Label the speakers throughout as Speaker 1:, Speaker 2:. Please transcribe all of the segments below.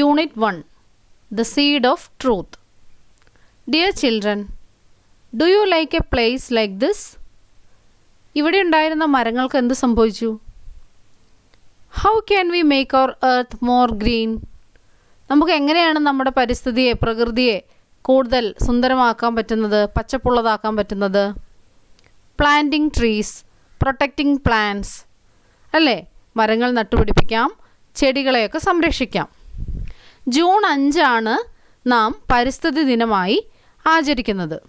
Speaker 1: Unit 1 The Seed of Truth. Dear children, do you like a place like this? ഇവിടെ ഉണ്ടായിരുന്ന മരങ്ങൾക്ക് എന്ത് സംഭവിച്ചു? How can we make our earth more green നമുക്ക് എങ്ങനെയാണ് നമ്മുടെ പരിസ്ഥിതിയെ പ്രകൃതിയെ കൂടുതൽ സുന്ദരമാക്കാൻ പറ്റുന്നത് പച്ചപ്പുള്ളതാക്കാൻ പറ്റുന്നത്? പ്ലാന്റിംഗ് ട്രീസ് പ്രൊട്ടക്റ്റിംഗ് പ്ലാന്റ്സ് അല്ലേ? മരങ്ങൾ നട്ടുപിടിപ്പിക്കാം ചെടികളെയൊക്കെ സംരക്ഷിക്കാം. ജൂൺ അഞ്ചാണ് നാം പരിസ്ഥിതി ദിനമായി ആചരിക്കുന്നത്.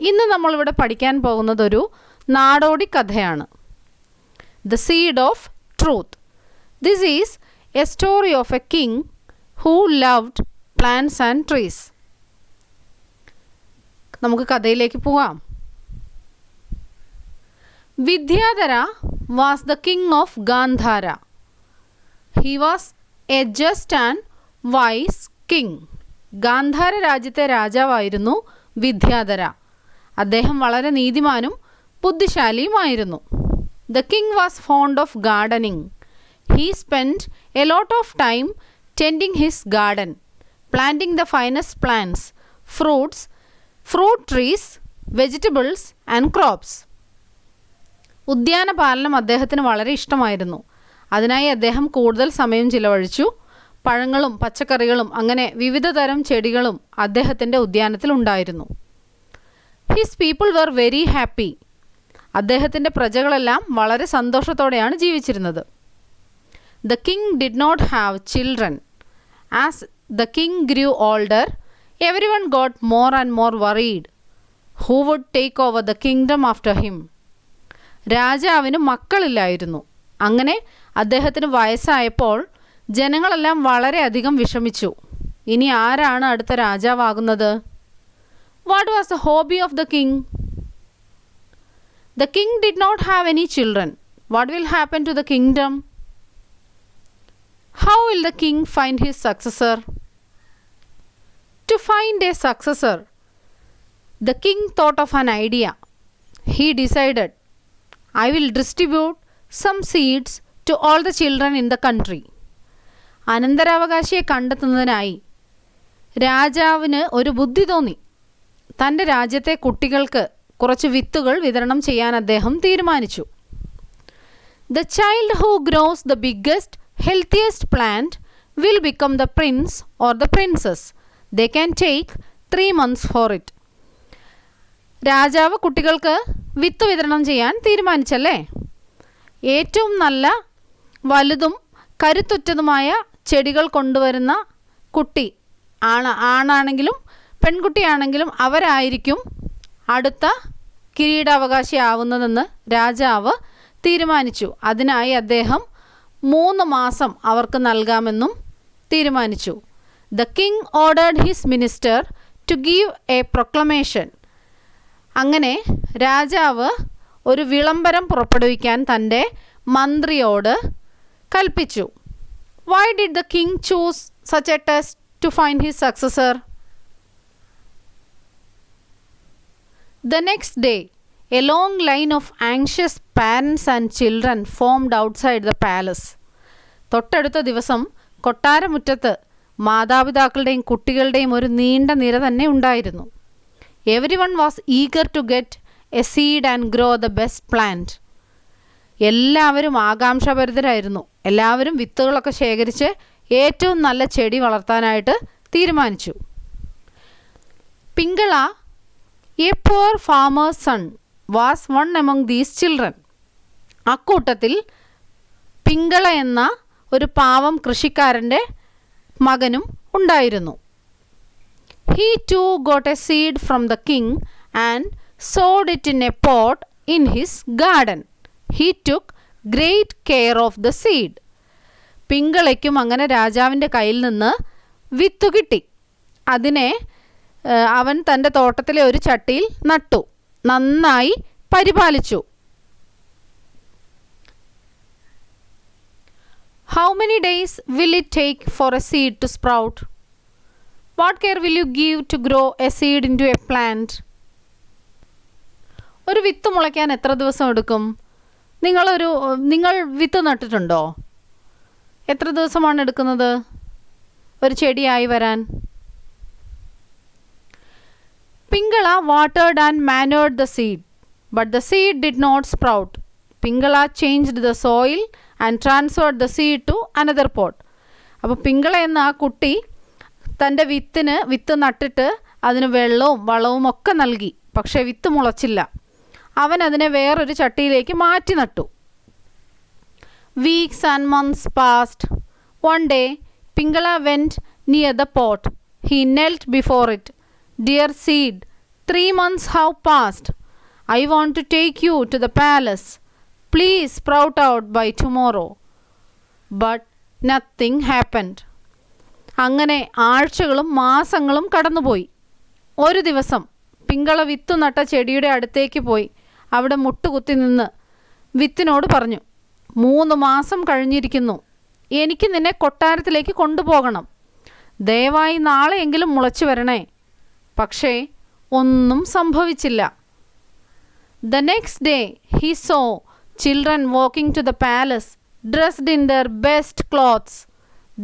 Speaker 1: ഇന്ന് നമ്മളിവിടെ പഠിക്കാൻ പോകുന്നത് ഒരു നാടോടി കഥയാണ്. The seed of truth this is a story of a king who loved plants and trees നമുക്ക് കഥയിലേക്ക് പോവാം. Vidyadhara was the king of Gandhara he was a just and wise king. Gandhara രാജ്യത്തെ രാജാവായിരുന്നു വിദ്യാധര. അദ്ദേഹം വളരെ നീതിമാനും ബുദ്ധിശാലിയുമായിരുന്നു. The king was fond of gardening he spend a lot of time tending his garden planting the finest plants fruits fruit trees vegetables and crops ഉദ്യാന പാലനം അദ്ദേഹത്തിന് വളരെ ഇഷ്ടമായിരുന്നു. അതിനായി അദ്ദേഹം കൂടുതൽ സമയം ചിലവഴിച്ചു. പഴങ്ങളും പച്ചക്കറികളും അങ്ങനെ വിവിധ തരം ചെടികളും അദ്ദേഹത്തിന്റെ ഉദ്യാനത്തിൽ ഉണ്ടായിരുന്നു. His people were very happy അദ്ദേഹത്തിന്റെ പ്രജകളെല്ലാം വളരെ സന്തോഷത്തോടെയാണ് ജീവിച്ചിരുന്നത്. The king did not have children as the king grew older every one got more and more worried who would take over the kingdom after him രാജാവിന് മക്കളില്ലായിരുന്നു. അങ്ങനെ അദ്ദേഹത്തിന് വയസ്സായപ്പോൾ ജനങ്ങളെല്ലാം വളരെയധികം വിഷമിച്ചു. ഇനി ആരാണ് അടുത്ത രാജാവാകുന്നത്? What was the hobby of the king the king did not have any children what will happen to the kingdom how will the king find his successor to find a successor the king thought of an idea he decided I will distribute some seeds to all the children in the country. അനന്തരാവകാശിയെ കണ്ടെത്തുന്നതിനായി. രാജാവിന് ഒരു ബുദ്ധി തോന്നി. തന്റെ രാജ്യത്തെ കുട്ടികൾക്ക് കുറച്ച് വിത്തുകൾ വിതരണം ചെയ്യാൻ അദ്ദേഹം തീരുമാനിച്ചു. The child who grows the biggest healthiest plant will become the prince or the princess they can take three months for it രാജാവ് കുട്ടികൾക്ക് വിത്ത് വിതരണം ചെയ്യാൻ തീരുമാനിച്ചല്ലേ? ഏറ്റവും നല്ല വലുതും കരുത്തുറ്റതുമായ ചെടികൾ കൊണ്ടുവരുന്ന കുട്ടി ആണ് ആണാണെങ്കിലും പെൺകുട്ടിയാണെങ്കിലും അവരായിരിക്കും അടുത്ത കിരീടാവകാശിയാവുന്നതെന്ന് രാജാവ് തീരുമാനിച്ചു. അതിനായി അദ്ദേഹം മൂന്ന് മാസം അവർക്ക് നൽകാമെന്നും തീരുമാനിച്ചു. The king ordered his minister to give a proclamation. അങ്ങനെ രാജാവ് ഒരു വിളംബരം പുറപ്പെടുവിക്കാൻ തന്റെ മന്ത്രിയോട് കൽപ്പിച്ചു. Why did the king choose such a test to find his successor the next day a long line of anxious parents and children formed outside the palace തൊട്ടടുത്ത ദിവസം കൊട്ടാരമുറ്റത്ത് മാതാപിതാക്കളുടെയും കുട്ടികളുടെയും ഒരു നീണ്ട നിര തന്നെ ഉണ്ടായിരുന്നു. Every one was eager to get a seed and grow the best plant എല്ലാവരും ആകാംക്ഷാഭരിതരായിരുന്നു. എല്ലാവരും വിത്തുകളൊക്കെ ശേഖരിച്ച് ഏറ്റവും നല്ല ചെടി വളർത്താനായിട്ട് തീരുമാനിച്ചു. Pingala a poor farmer's son was one among these children അക്കൂട്ടത്തിൽ പിങ്കള എന്ന ഒരു പാവം കൃഷിക്കാരന്റെ മകനും ഉണ്ടായിരുന്നു. He too got a seed from the king and sowed it in a pot in his garden he took great care of the seed പിങ്കളയ്ക്കും അങ്ങനെ രാജാവിന്റെ കയ്യിൽ നിന്ന് വിത്തു കിട്ടി. അതിനെ അവൻ തന്റെ തോട്ടത്തിലെ ഒരു ചട്ടിയിൽ നട്ടു. നന്നായി പരിപാലിച്ചു. How many days will it take for a seed to sprout what care will you give to grow a seed into a plant ഒരു വിത്ത് മുളയ്ക്കാൻ എത്ര ദിവസം എടുക്കും? നിങ്ങളൊരു നിങ്ങൾ വിത്ത് നട്ടിട്ടുണ്ടോ? എത്ര ദിവസമാണ് എടുക്കുന്നത്? ഒരു ചെടിയായി വരാൻ. Pingala വാട്ടേഡ് and manured the seed but the seed did not sprout Pingala changed the soil and transferred the seed to another pot അപ്പോൾ പിങ്കള എന്ന ആ കുട്ടി തന്റെ വിത്തിന് വിത്ത് നട്ടിട്ട് അതിന് വെള്ളവും വളവും ഒക്കെ നൽകി. പക്ഷേ വിത്ത് മുളച്ചില്ല. അവൻ അതിനെ വേറൊരു ചട്ടിയിലേക്ക് മാറ്റി നട്ടു. Weeks and months passed one day Pingala went near the pot he knelt before it dear seed three months have passed I want to take you to the palace please sprout out by tomorrow but nothing happened അങ്ങനെ ആഴ്ചകളും മാസങ്ങളും കടന്നുപോയി. ഒരു ദിവസം പിങ്കള വിത്തു നട്ട ചെടിയുടെ അടുത്തേക്ക് പോയി. അവിടെ മുട്ടുകുത്തി നിന്ന് വിത്തിനോട് പറഞ്ഞു മൂന്ന് മാസം കഴിഞ്ഞിരിക്കുന്നു. എനിക്ക് നിന്നെ കൊട്ടാരത്തിലേക്ക് കൊണ്ടുപോകണം. ദയവായി നാളെയെങ്കിലും മുളച്ചു വരണേ. പക്ഷേ ഒന്നും സംഭവിച്ചില്ല. The next day he saw children walking to the palace dressed in their best clothes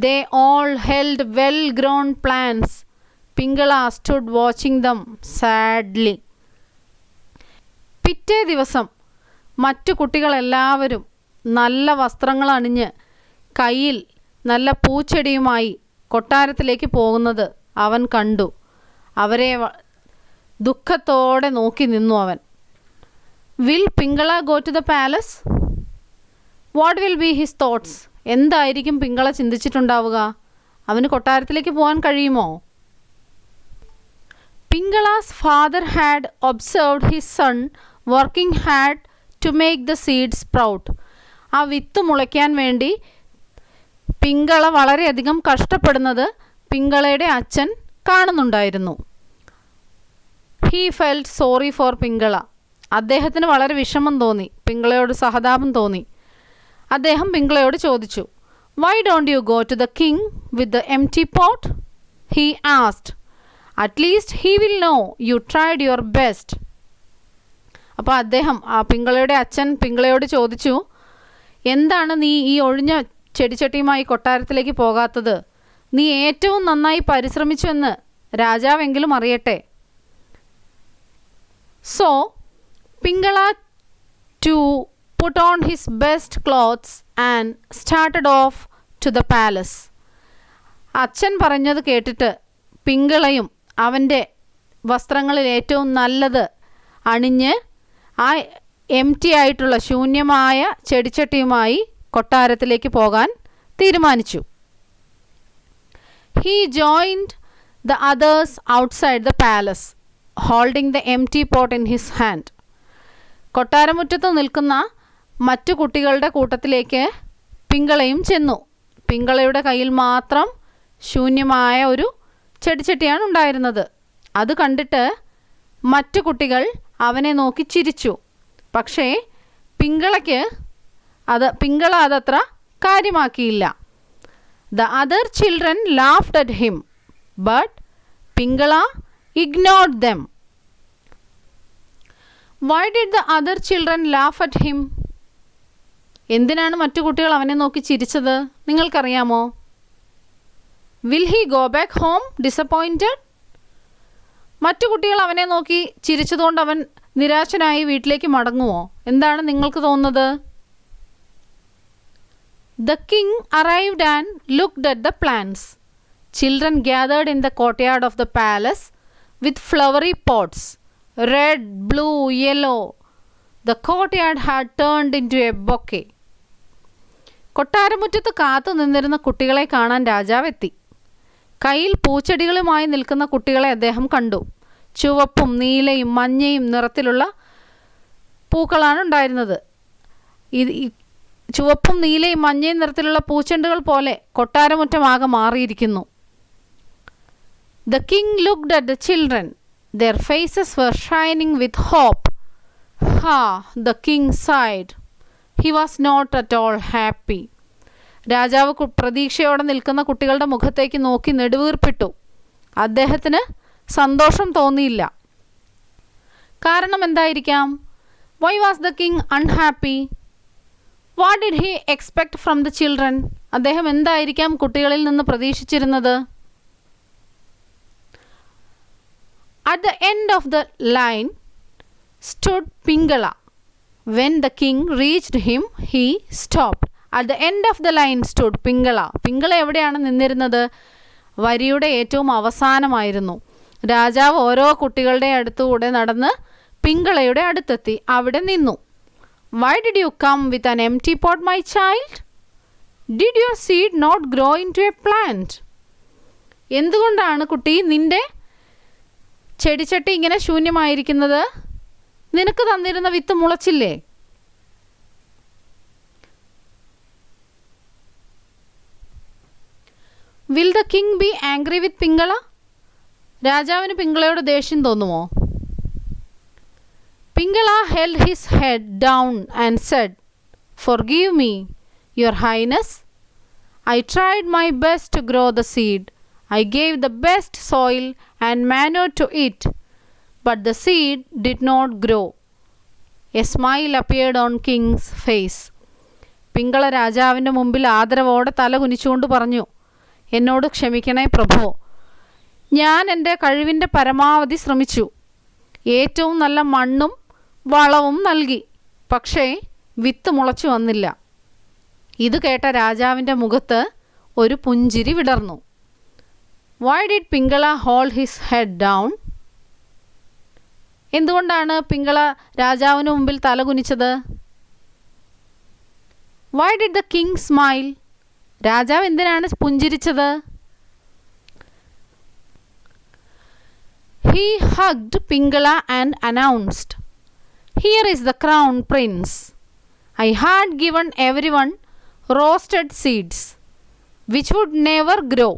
Speaker 1: they all held well grown plants Pingala stood watching them sadly പിറ്റേ ദിവസം മറ്റു കുട്ടികളെല്ലാവരും നല്ല വസ്ത്രങ്ങൾ അണിഞ്ഞ് കയ്യിൽ നല്ല പൂച്ചെടിയുമായി കൊട്ടാരത്തിലേക്ക് പോകുന്നത് അവൻ കണ്ടു. അവരെ ദുഃഖത്തോടെ നോക്കി നിന്നു അവൻ. Will Pingala go to the palace? What will be his thoughts? എന്തായിരിക്കും പിങ്കള ചിന്തിച്ചിട്ടുണ്ടാവുക? അവന് കൊട്ടാരത്തിലേക്ക് പോകാൻ കഴിയുമോ? Pingala's father had observed his son working hard to make the seed sprout ആ വിത്ത് മുളയ്ക്കാൻ വേണ്ടി പിങ്കള വളരെയധികം കഷ്ടപ്പെടുന്നത് പിങ്കളയുടെ അച്ഛൻ കാണുന്നുണ്ടായിരുന്നു. He felt sorry for Pingala. അദ്ദേഹത്തിന് വളരെ വിഷമം തോന്നി. പിങ്കളയോട് സഹതാപം തോന്നി. അദ്ദേഹം പിങ്കളയോട് ചോദിച്ചു why don't you go to the king with the empty pot he asked at least he will know you tried your best അപ്പോൾ അദ്ദേഹം ആ പിങ്കളയുടെ അച്ഛൻ പിങ്കളയോട് ചോദിച്ചു എന്താണ് നീ ഈ ഒഴിഞ്ഞ ചെടിച്ചട്ടിയുമായി കൊട്ടാരത്തിലേക്ക് പോകാത്തത്? നീ ഏറ്റവും നന്നായി പരിശ്രമിച്ചുവെന്ന് രാജാവെങ്കിലും അറിയട്ടെ. So Pingala too put on his best clothes and started off to the palace അച്ഛൻ പറഞ്ഞത് കേട്ടിട്ട് പിങ്കളയും അവന്റെ വസ്ത്രങ്ങളിൽ ഏറ്റവും നല്ലത് അണിഞ്ഞ് ആ എം ടി ആയിട്ടുള്ള ശൂന്യമായ ചെടിച്ചട്ടിയുമായി കൊട്ടാരത്തിലേക്ക് പോകാൻ തീരുമാനിച്ചു. He joined the others outside the palace holding the empty pot in his hand കൊട്ടാരമുറ്റത്ത് നിൽക്കുന്ന മറ്റു കുട്ടികളുടെ കൂട്ടത്തിലേക്ക് പിങ്കളയും ചെന്നു. പിങ്കളയുടെ കയ്യിൽ മാത്രം ശൂന്യമായ ഒരു ചെടിച്ചട്ടിയാണ് ഉണ്ടായിരുന്നത്. അത് കണ്ടിട്ട് മറ്റു കുട്ടികൾ അവനെ നോക്കി ചിരിച്ചു. പക്ഷേ പിങ്കളയ്ക്ക് അത് പിങ്കള അതത്ര കാര്യമാക്കിയില്ല. The other children laughed at him but Pingala ignored them why did the other children laugh at him എന്തിനാണ് മറ്റു കുട്ടികൾ അവനെ നോക്കി ചിരിച്ചത്? നിങ്ങൾക്കറിയാമോ? Will he go back home disappointed മറ്റു കുട്ടികൾ അവനെ നോക്കി ചിരിച്ചതുകൊണ്ട് അവൻ നിരാശനായി വീട്ടിലേക്ക് മടങ്ങുമോ എന്താണ് നിങ്ങൾക്ക് തോന്നുന്നത്? The king arrived and looked at the plants children gathered in the courtyard of the palace with flowery pots red blue yellow the courtyard had turned into a bouquet കൊട്ടാരമുറ്റത്ത് കാത്തു നിന്നിരുന്ന കുട്ടികളെ കാണാൻ രാജാവെത്തി കയ്യിൽ പൂച്ചെടികളുമായി നിൽക്കുന്ന കുട്ടികളെ അദ്ദേഹം കണ്ടു. ചുവപ്പും നീലയും മഞ്ഞയും നിറത്തിലുള്ള പൂക്കളാണ് ഉണ്ടായിരുന്നത്. ഇത് ചുവപ്പും നീലയും മഞ്ഞയും നിറത്തിലുള്ള പൂച്ചെണ്ടുകൾ പോലെ കൊട്ടാരമുറ്റമാകെ മാറിയിരിക്കുന്നു. The king looked at the children their faces were shining with hope ha the king sighed he was not at all happy രാജാവ് പ്രതീക്ഷയോടെ നിൽക്കുന്ന കുട്ടികളുടെ മുഖത്തേക്ക് നോക്കി നെടുവീർപ്പിട്ടു. അദ്ദേഹത്തിന് സന്തോഷം തോന്നിയില്ല. കാരണം എന്തായിരിക്കാം? Why was the king unhappy what did he expect from the children അദ്ദേഹം എന്തായിരിക്കാം കുട്ടികളിൽ നിന്ന് പ്രതീക്ഷിച്ചിരുന്നത്? At the end of the line stood Pingala when the king reached him he stop at the end of the line stood Pingala Pingala എവിടെയാണ് നിന്നിരുന്നത്? വരിയുടെ ഏറ്റവും അവസാനമായിരുന്നു. രാജാവ് ഓരോ കുട്ടികളുടെ അടുത്തുകൂടെ നടന്ന് പിങ്കളയുടെ അടുത്തെത്തി. അവിടെ നിന്നു. Why did you come with an empty pot my child did your seed not grow into a plant എന്തുകൊണ്ടാണ് കുട്ടി നിന്റെ ചെടിച്ചട്ടി ഇങ്ങനെ ശൂന്യമായിരിക്കുന്നത്? നിനക്ക് തന്നിരുന്ന വിത്ത് മുളച്ചില്ലേ? Will the king be angry with Pingala രാജാവിന് പിങ്കളയോട് ദേഷ്യം തോന്നുമോ? Pingala held his head down and said forgive me your highness I tried my best to grow the seed I gave the best soil and manure to it but the seed did not grow a smile appeared on king's face Pingala രാജാവിന്റെ മുമ്പിൽ ആദരവോടെ തല കുനിച്ചുകൊണ്ട് പറഞ്ഞു എന്നോട് ക്ഷമിക്കണേ പ്രഭു. ഞാൻ എന്റെ കഴിവിന്റെ പരമാവധി ശ്രമിച്ചു. ഏറ്റവും നല്ല മണ്ണും വളവും നൽകി. പക്ഷേ വിത്ത് മുളച്ചു വന്നില്ല. ഇത് കേട്ട രാജാവിന്റെ മുഖത്ത് ഒരു പുഞ്ചിരി വിടർന്നു. Why did Pingala hold his head down എന്തുകൊണ്ടാണ് പിങ്കള രാജാവിന് മുമ്പിൽ തലകുനിച്ചത് why did the king smile രാജാവ് എന്തിനാണ് പുഞ്ചിരിച്ചത്? He hugged Pingala and announced here is the crown prince I had given everyone roasted seeds which would never grow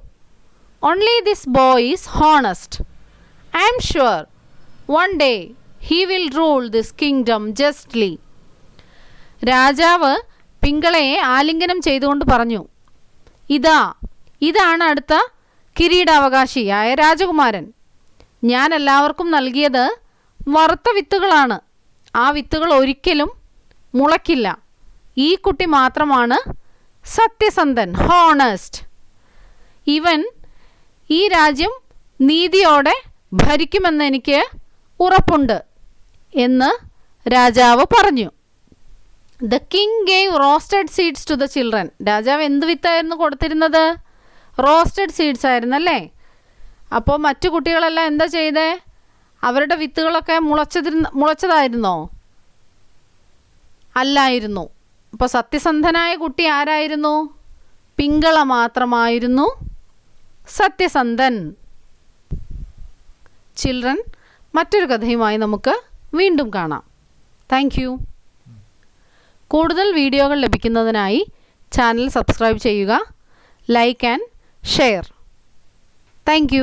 Speaker 1: only this boy is honest I'm sure one day he will rule this kingdom justly രാജാവ് പിങ്കളയെ ആലിംഗനം ചെയ്തുകൊണ്ട് പറഞ്ഞു ഇതാ ഇതാണ് അടുത്ത കിരീടാവകാശിയായ രാജകുമാരൻ. ഞാൻ എല്ലാവർക്കും നൽകിയത് വറുത്ത വിത്തുകളാണ്. ആ വിത്തുകൾ ഒരിക്കലും മുളയ്ക്കില്ല. ഈ കുട്ടി മാത്രമാണ് സത്യസന്ധൻ ഹോണസ്റ്റ് ഇവൻ ഈ രാജ്യം നീതിയോടെ ഭരിക്കുമെന്ന് എനിക്ക് ഉറപ്പുണ്ട് എന്ന് രാജാവ് പറഞ്ഞു. The king gave roasted seeds to the children രാജാവ് എന്ത് വിത്തായിരുന്നു കൊടുത്തിരുന്നത്? റോസ്റ്റഡ് സീഡ്സ് ആയിരുന്നു അല്ലേ അപ്പോൾ മറ്റു കുട്ടികളെല്ലാം എന്താ ചെയ്തേ? അവരുടെ വിത്തുകളൊക്കെ മുളച്ചതിരുന്ന മുളച്ചതായിരുന്നോ? അല്ലായിരുന്നു. അപ്പോൾ സത്യസന്ധനായ കുട്ടി ആരായിരുന്നു? പിങ്കള മാത്രമായിരുന്നു സത്യസന്ധൻ. ചിൽഡ്രൻ മറ്റൊരു കഥയുമായി നമുക്ക് വീണ്ടും കാണാം. താങ്ക് കൂടുതൽ വീഡിയോകൾ ലഭിക്കുന്നതിനായി ചാനൽ സബ്സ്ക്രൈബ് ചെയ്യുക ലൈക്ക് ആൻഡ് ഷെയർ. താങ്ക്